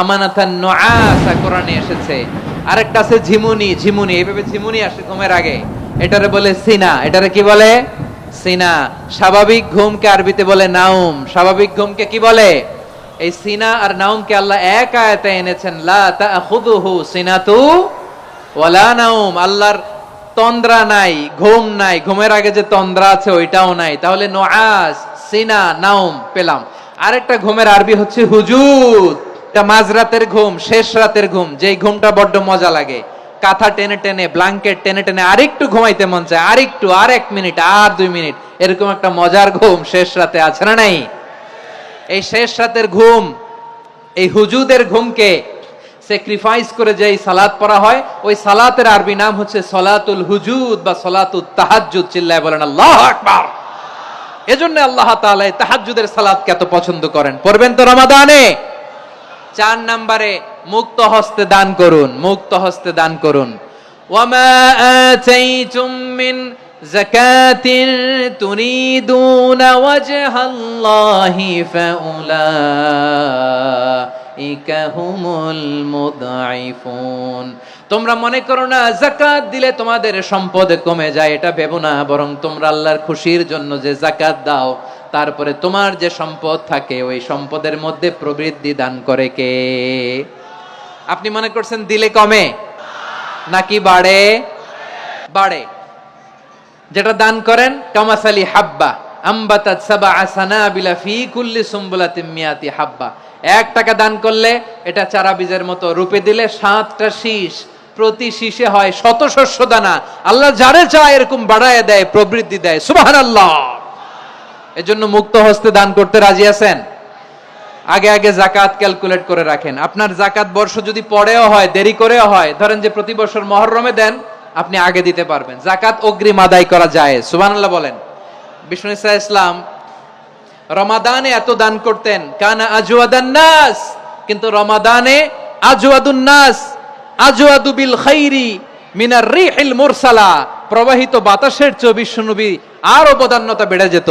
আমানাতান নুআসা, কোরআনে এসেছে। আরেকটা আছে ঝিমুনি ঝিমুনি, এইভাবে ঝিমুনি আসে ঘুমের আগে। এটারে বলে সিনা, এটারে কি বলে? সিনা। স্বাভাবিক ঘুমকে আরবিতে বলে নাউম স্বাভাবিক ঘুমকে কি বলে? এই সিনা আর নাউমকে আল্লাহ এক আয়াতে এনেছেন, লা তাখুযুহু সিনাতু ওয়ালা নাউম আল্লাহর তন্দ্রা নাই, ঘুম নাই। ঘুমের আগে যে তন্দ্রা আছে ওইটাও নাই। তাহলে নোয়াস সিনা নাউম পেলাম। আরেকটা ঘুমের আরবি হচ্ছে হুজুদ। এটা মাঝরাতের ঘুম, শেষ রাতের ঘুম, যেই ঘুমটা বড্ড মজা লাগে। কাঁথা টেনে টেনে ব্ল্যাঙ্কেট টেনে টেনে আরেকটু ঘুমাইতে মন চায়, আরেকটু, আর এক মিনিট, আর দুই মিনিট, এরকম একটা মজার ঘুম শেষ রাতে আছে না নাই? এই শেষ রাতের ঘুম, এই হুজুদের ঘুমকে স্যাক্রিফাইস করে যেই সালাত পড়া হয়, ওই সালাতের আরবি নাম হচ্ছে সলাতুল হুজুদ বা সলাতুল তাহাজ্জুদ, চিল্লায় বলেন, আল্লাহ আকবার! এজন্য আল্লাহ তাআলা এই তাহাজ্জুদের সালাতকে এত পছন্দ করেন। পড়বেন তো রমাদানে? চার নম্বরে মুক্ত হস্তে দান করুন, মুক্ত হস্তে দান করুন। তোমরা মনে করো না, জাকাত দিলে তোমাদের সম্পদ কমে যায়, এটা ভেবো না, বরং তোমরা আল্লাহর খুশির জন্য যে জাকাত দাও তারপরে তোমার যে সম্পদ থাকে, ওই সম্পদের মধ্যে প্রবৃদ্ধি দান করে কে? আপনি মনে করছেন দিলে কমে? নাকি বাড়ে? বাড়ে। যেটা দান করেন, কামাসালি হাব্বা, আম্বাতাত সাবা আসানাবিলা ফি কুল্লি মিয়াতি হাব্বা। এক টাকা দান করলে এটা চারা বীজের মতো রূপে দিলে সাতটা শীষ। প্রতি শীষে হয় শত শস্য দানা। আল্লাহ যারে চায় এরকম বাড়ায় দেয়, প্রবৃদ্ধি দেয়। সুবহানাল্লাহ। এজন্য মুক্ত হস্তে দান করতে রাজি আছেন? আগে আগে জাকাত ক্যালকুলেট করে রাখেন। আপনার জাকাত বর্ষ যদি পরেও হয়, দেরি করেও হয়, ধরেন যে প্রতি বছর মহরমে দেন, আপনি আগে দিতে পারবেন। জাকাত অগ্রিম আদায় করা যায় সুবহানাল্লাহ বলেন। বিষ্ণু ইসা ইসলাম, রমাদানে এত দান করতেন, কানা আজওয়াদান নাস, কিন্তু রমাদানে আজওয়াদুন নাস, আজওয়াদু বিল খাইরি মিনার রিহিল মুরসালা, প্রবাহিত বাতাসের চেয়ে বিশ্বনবী আর অবদান্যতা বেড়ে যেত।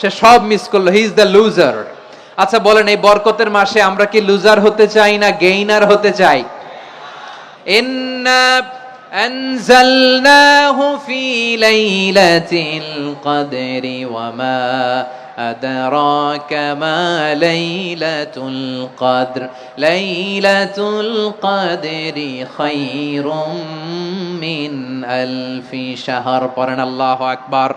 সে সব মিস করলো হি ইজ দ্য লুজার আচ্ছা বলেন এই বরকতের মাসে আমরা কি লুজার হতে চাই না গেইনার হতে চাই ইন্না أنزلناه في ليلة القدر وما أدراك ما ليلة القدر ليلة القدر خير من ألف شهر قرن الله أكبر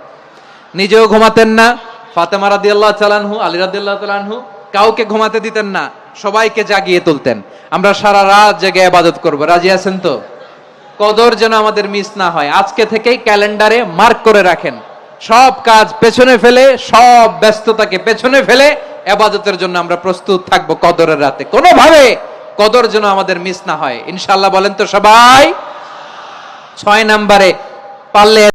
নিজেও ঘুমাতেন না। ফাতেমা রাদিয়াল্লাহু তাআলাহু আলী রাদিয়াল্লাহু তাআলাহু কাউকে ঘুমাতে দিতেন না, সবাইকে জাগিয়ে তুলতেন। আমরা সারা রাত জেগে ইবাদত করব। রাজি আছেন তো? কদর যেন আমাদের মিস না হয়। আজকে থেকেই ক্যালেন্ডারে মার্ক করে রাখেন। সব কাজ পেছনে ফেলে, সব ব্যস্ততাকে পেছনে ফেলে এবাদতের জন্য আমরা প্রস্তুত থাকব কদরের রাতে। কোনোভাবে কদর যেন আমাদের মিস না হয়। ইনশাল্লাহ বলেন তো সবাই? ছয় নাম্বারে, পারলে